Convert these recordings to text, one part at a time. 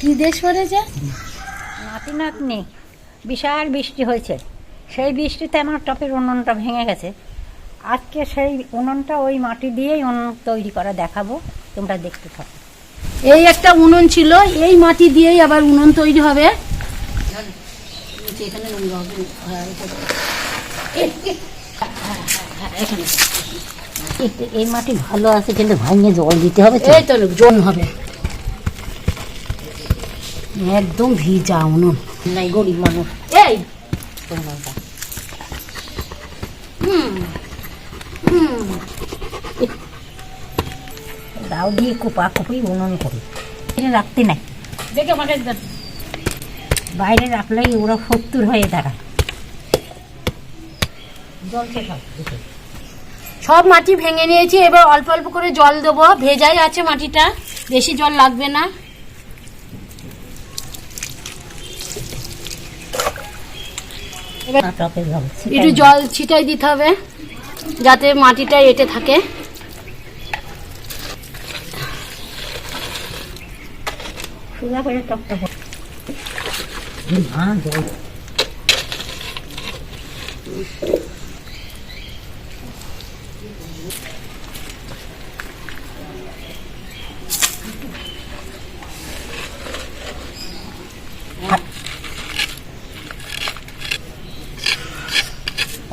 কি দেশ পড়েছে নাতি নাতনি বিশাল বৃষ্টি হয়েছে। সেই বৃষ্টিতে আমার টপের উনুনটা ভেঙে গেছে। আজকে সেই উনুনটা ওই মাটি দিয়েই উনুন তৈরি করা দেখাবো তোমরা দেখতে থাকো। এই একটা উনুন ছিল এই মাটি দিয়েই আবার উনুন তৈরি হবে। এই- মাটি ভালো আছে কিন্তু ভাঙে জল দিতে হবে এই তো জোন হবে। একদম ভিজা উনুন। নাই গরিব মানুষ এই! হুম হুম। দাও দিয়ে কোপা কুপি উনুন করি। এটা রাখতে নাই। দেখে আমাকে বাইরে রাখলেই ওরা সত্তর হয়ে দাঁড়ায়। জল। সব মাটি ভেঙে নিয়েছি এবার অল্প অল্প করে জল দেবো। ভেজাই আছে মাটিটা। বেশি জল লাগবে না। একটু জল ছিটাই দিতে হবে যাতে মাটিটা এটে থাকে।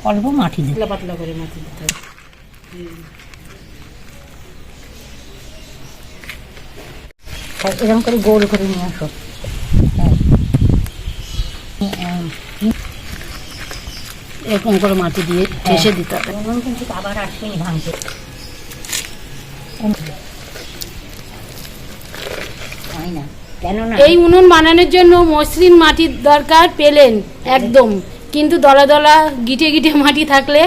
অল্প মাটি দেবে। পাতলা করে মাটি দিতে হবে। এরকম করে গোল করে নিয়ে আসো। এরকম করে মাটি দিয়ে ঠেসে দিতে হবে। কিন্তু আবার আসবেনি ভাঙতে। হয় না। কেননা এই উনুন বানানোর জন্য মসৃণ মাটির দরকার পেলেন একদম। কিন্তু দলা দলা গিটে গিটে মাটি থাকলে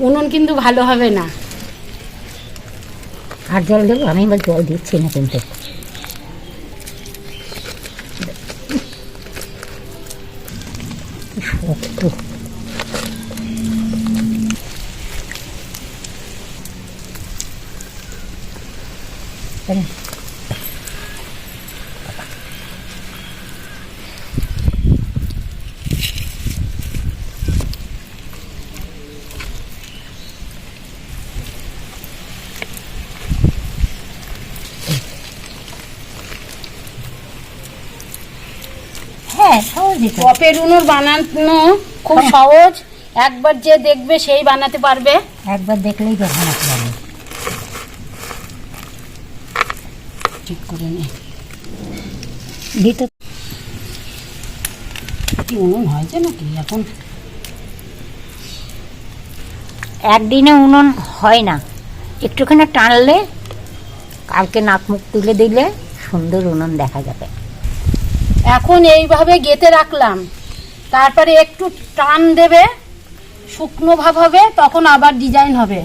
উনুন কিন্তু ভালো হবে না আর জল দেবো আমি এবার জল দিচ্ছি না কিন্তু? হ্যাঁ পপের উনুন বানানো খুব হ্যাঁ। সহজ। একবার যে দেখবে সেই বানাতে পারবে। একবার দেখলেই তো বানাতে পারবে। ঠিক করে নে। ভিতর কি উনুন হয়েছে নাকি এখন? একদিনে উনুন হয় না। একটুখানি টানলে কালকে নাক মুখ তুলে দিলে সুন্দর উনুন দেখা যাবে। এখন এইভাবে গেতে রাখলাম। তারপরে একটু টান দেবে শুকনো ভাব হবে তখন আবার ডিজাইন হবে।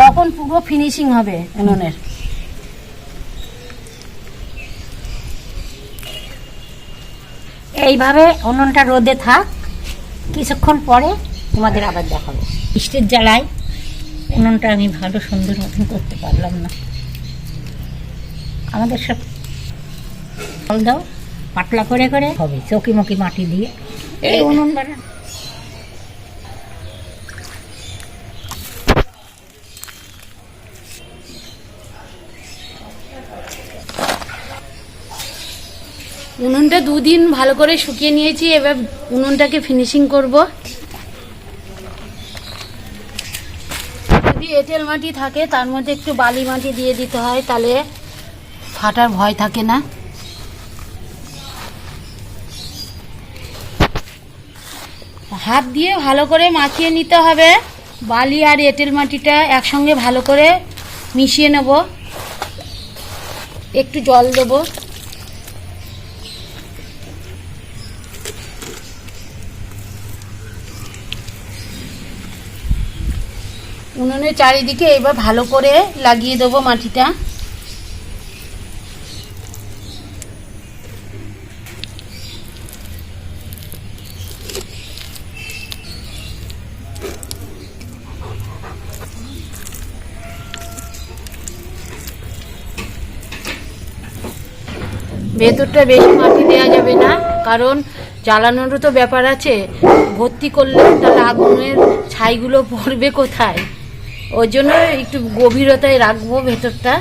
তখন পুরো ফিনিশিং হবে উনুনের এইভাবে উনুনটা রোদে থাক কিছুক্ষণ পরে তোমাদের আবার দেখাবো। বৃষ্টির জ্বালায় উনুনটা আমি ভালো সুন্দর মতন করতে পারলাম না। আমাদের সব জল দাও। পাতলা করে করে হবে চৌকিমুকি মাটি দিয়ে। এই উনুন বানা উনুনটা দুদিন ভালো করে শুকিয়ে নিয়েছি, এবার উনুনটাকে ফিনিশিং করব। যদি এঁটেল মাটি থাকে, তার মধ্যে একটু বালি মাটি দিয়ে দিতে হয়, তাহলে ফাটার ভয় থাকে না। হাত দিয়ে ভালো করে মাখিয়ে নিতে হবে। বালি আর এঁটেল মাটিটা একসঙ্গে ভালো করে মিশিয়ে নেব। একটু জল দেবো। উনুনের চারিদিকে এবার ভালো করে লাগিয়ে দেবো মাটিটা। ভেতরটা বেশি মাটি দেওয়া যাবে না, কারণ জ্বালানোরও তো ব্যাপার আছে। ভর্তি করলে তাহলে আগুনের ছাইগুলো পড়বে কোথায়? ওর জন্য একটু গভীরতায় রাখব ভেতরটা।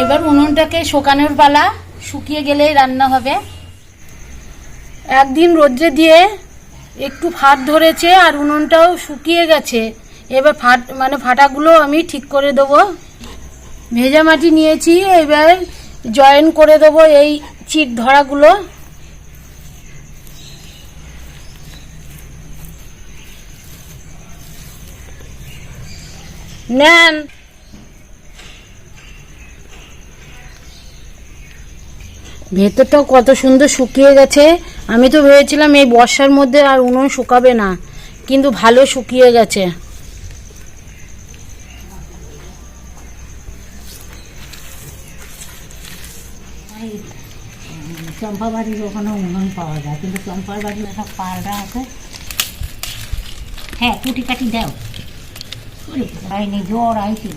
এবার উনুনটাকে শুকানোর পালা। শুকিয়ে গেলেই রান্না হবে। একদিন রোদ্রে দিয়ে একটু ফাট ধরেছে আর উনুনটাও শুকিয়ে গেছে। এবার ফাট মানে ফাটাগুলো আমি ঠিক করে দেবো। ভেজা মাটি নিয়েছি, এবার জয়েন করে দেবো এই চিট ধরাগুলো। নেন। ভেতরটাও কত সুন্দর শুকিয়ে গেছে। আমি তো ভেবেছিলাম এই বর্ষার মধ্যে আর উনুন শুকাবে না, কিন্তু ভালো শুকিয়ে গেছে। চম্পা বাড়ির ওখানে উনুন পাওয়া যায়, কিন্তু চম্পার বাড়ির সব পালরা আছে। হ্যাঁ কুটি কাটি দাও জ্বর আইছিল।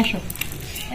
আসো।